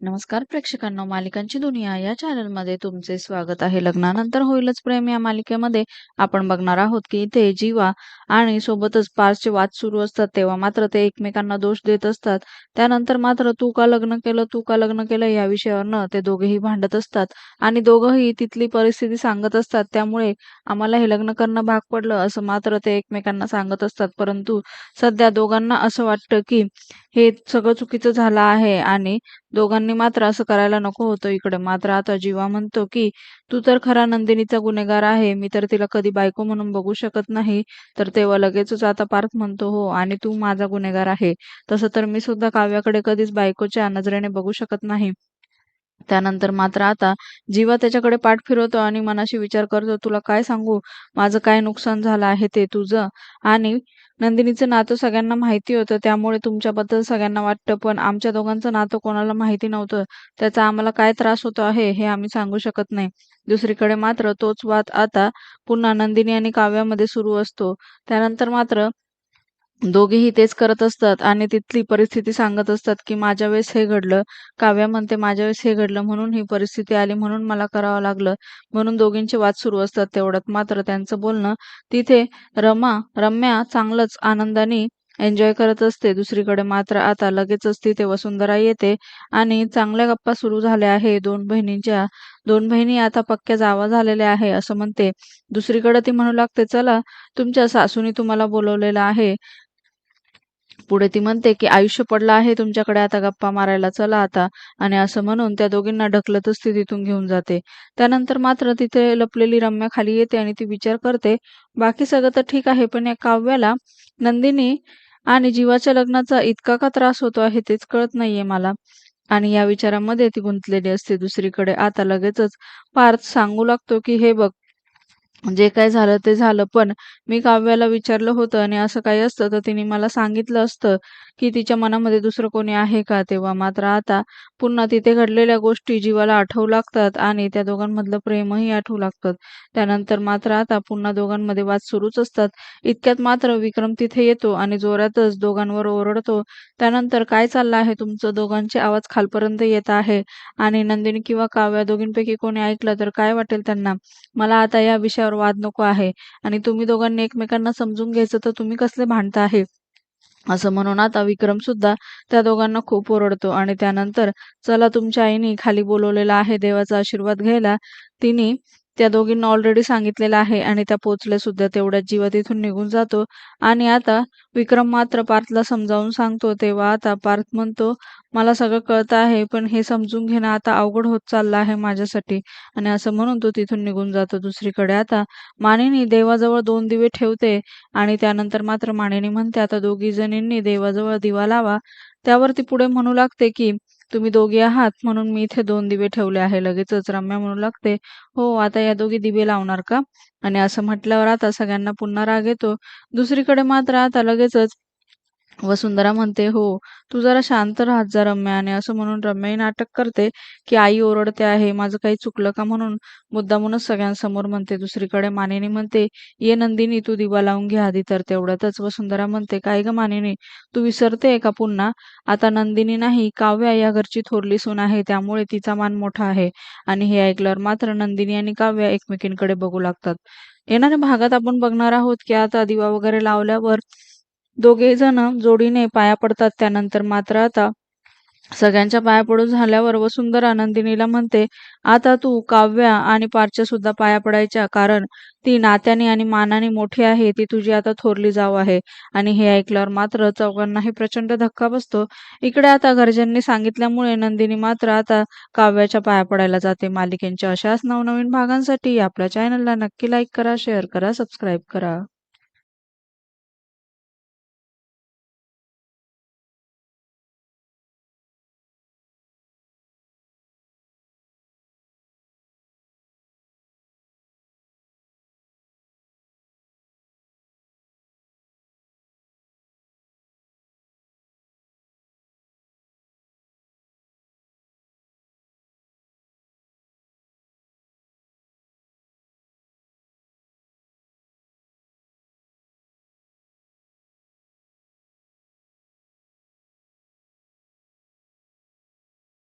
नमस्कार प्रेक्षकांना मालिकांची दुनिया या चॅनलमध्ये तुमचे स्वागत आहे. लग्नानंतर होईलच प्रेम या मालिकेमध्ये. आपण बघणार आहोत की इथे जीवा आणि सोबतच पार्सचे वाद सुरू असतात. तेव्हा मात्र ते एकमेकांना दोष देत असतात. त्यानंतर मात्र तू का लग्न केलं तू का लग्न केलं या विषयावरनं ते दोघेही भांडत असतात आणि दोघंही तिथली परिस्थिती सांगत असतात. त्यामुळे आम्हाला हे लग्न करणं भाग पडलं असं मात्र ते एकमेकांना सांगत असतात. परंतु सध्या दोघांना असं वाटतं की हे सगळं चुकीचं झालं आहे आणि दोघांनी मात्र असं करायला नको होतं इकडे. मात्र आता जीवा म्हणतो की तू तर खरा नंदिनीचा गुन्हेगार आहे. मी तर तिला कधी बायको म्हणून बघू शकत नाही. तर तेव्हा लगेचच आता पार्थ म्हणतो हो आणि तू माझा गुन्हेगार आहे. तसं तर मी सुद्धा काव्याकडे कधीच बायकोच्या नजरेने बघू शकत नाही. त्यानंतर मात्र आता जीवा त्याच्याकडे पाठ फिरवतो आणि मनाशी विचार करतो तुला काय सांगू? माझं काय नुकसान झालं आहे ते तुझं? आणि नंदिनीचं नातं सगळ्यांना माहिती होतं त्यामुळे तुमच्याबद्दल सगळ्यांना वाटतं पण आमच्या दोघांचं नातं कोणाला माहिती नव्हतं. त्याचा आम्हाला काय त्रास होतो आहे हे आम्ही सांगू शकत नाही. दुसरीकडे मात्र तोच वाद आता पुन्हा नंदिनी आणि काव्यामध्ये सुरू असतो. त्यानंतर मात्र दोघेही तेच करत असतात आणि तिथली परिस्थिती सांगत असतात की माझ्या वेळेस हे घडलं. काव्या म्हणते माझ्या वेळेस हे घडलं. म्हणून ही परिस्थिती आली. म्हणून मला करावं लागलं. म्हणून दोघींचे वाद सुरू असतात तेवढ्यात. मात्र त्यांचं बोलणं तिथे रमा रम्या चांगलंच आनंदाने एन्जॉय करत असते. दुसरीकडे मात्र आता लगेचच तिथे वसुंधरा येते आणि चांगल्या गप्पा सुरू झाल्या आहे. दोन बहिणींच्या दोन बहिणी आता पक्क्या जावा झालेल्या आहे असं म्हणते. दुसरीकडे ती म्हणू लागते चला तुमच्या सासूनी तुम्हाला बोलवलेलं आहे. पुढे ती म्हणते की आयुष्य पडलं आहे तुमच्याकडे आता गप्पा मारायला चला आता. आणि असं म्हणून त्या दोघींना ढकलतच ती तिथून घेऊन जाते. त्यानंतर मात्र तिथे लपलेली रम्या खाली येते आणि ती विचार करते बाकी सगळं तर ठीक आहे पण या काव्याला नंदिनी आणि जीवाच्या लग्नाचा इतका का त्रास होतो आहे तेच कळत नाहीये मला. आणि या विचारामध्ये ती गुंतलेली असते दुसरीकडे. आता लगेचच पार्थ सांगू लागतो की हे बघ जे काय झालं ते झालं. पण मी काव्याला विचारलं होतं आणि असं काही असतं तर तिने मला सांगितलं असतं. की तिच्या मनामध्ये दुसरं कोणी आहे का? तेव्हा मात्र आता पुन्हा तिथे घडलेल्या गोष्टी जीवाला आठवू लागतात आणि त्या दोघांमधलं प्रेमही आठवू लागतात त्यानंतर मात्र आता पुन्हा दोघांमध्ये वाद सुरूच असतात. इतक्यात मात्र विक्रम तिथे येतो आणि जोरातच दोघांवर ओरडतो. त्यानंतर काय चाललं आहे? तुमचं दोघांचे आवाज खालपर्यंत येत आहे आणि नंदिनी किंवा काव्या दोघींपैकी कोणी ऐकलं तर काय वाटेल त्यांना? मला आता या विषयावर वाद नको आहे आणि तुम्ही दोघांनी एकमेकांना समजून घ्यायचं तर तुम्ही कसले भांडता आहे? असं म्हणून आता विक्रम सुद्धा त्या दोघांना खूप ओरडतो. आणि त्यानंतर चला तुमच्या आईने खाली बोलवलेला आहे देवाचा आशीर्वाद घ्यायला. तिने त्या दोघींना ऑलरेडी सांगितलेलं आहे आणि त्या पोचल्या सुद्धा तेवढ्या जीवा तिथून निघून जातो. आणि आता विक्रम मात्र पार्थला समजावून सांगतो तेव्हा आता पार्थ म्हणतो मला सगळं कळतं आहे पण हे समजून घेणं आता अवघड होत चाललं आहे माझ्यासाठी. आणि असं म्हणून तो तिथून निघून जातो दुसरीकडे. आता मानिनी देवाजवळ दोन दिवे ठेवते आणि त्यानंतर मात्र मानिनी म्हणते आता दोघी जणींनी देवाजवळ दिवा लावा. त्यावर ती पुढे म्हणू लागते की तुम्ही दोघी आहात म्हणून मी इथे दोन दिवे ठेवले आहे. लगेचच रम्या म्हणू लागते हो आता या दोघी दिवे लावणार का? आणि असं म्हटल्यावर आता सगळ्यांना पुन्हा राग येतो. दुसरीकडे मात्र आता लगेचच वसुंधरा म्हणते हो तू जरा शांत राहत जा रम्याने आणि असं म्हणून रम्याही नाटक करते की आई ओरडते आहे माझं काही चुकलं का? म्हणून मुद्दामूनच सगळ्यांसमोर म्हणते. दुसरीकडे मानिनी म्हणते ये नंदिनी तू दिवा लावून घे आधी तर. तेवढ्यातच वसुंधरा म्हणते काय ग मानिनी तू विसरते का पुन्हा? आता नंदिनी नाही काव्या या घरची थोरली सून आहे त्यामुळे तिचा मान मोठा आहे. आणि हे ऐकल्यावर मात्र नंदिनी आणि काव्या एकमेकींकडे बघू लागतात. येणाऱ्या भागात आपण बघणार आहोत की आता दिवा वगैरे लावल्यावर दोघे जण जोडीने पाया पडतात. त्यानंतर मात्र आता सगळ्यांच्या पाया पडून झाल्यावर वसुंधरा नंदिनीला म्हणते आता तू काव्या आणि पारच्या सुद्धा पाया पडायच्या. कारण ती नात्याने आणि मानाने मोठी आहे. ती तुझी आता थोरली जाव आहे. आणि हे ऐकल्यावर मात्र चौघांनाही प्रचंड धक्का बसतो. इकडे आता घरच्यांनी सांगितल्यामुळे नंदिनी मात्र आता काव्याच्या पाया पडायला जाते. मालिकेंच्या अशाच नवनवीन भागांसाठी आपल्या चॅनलला नक्की लाईक करा शेअर करा सबस्क्राईब करा.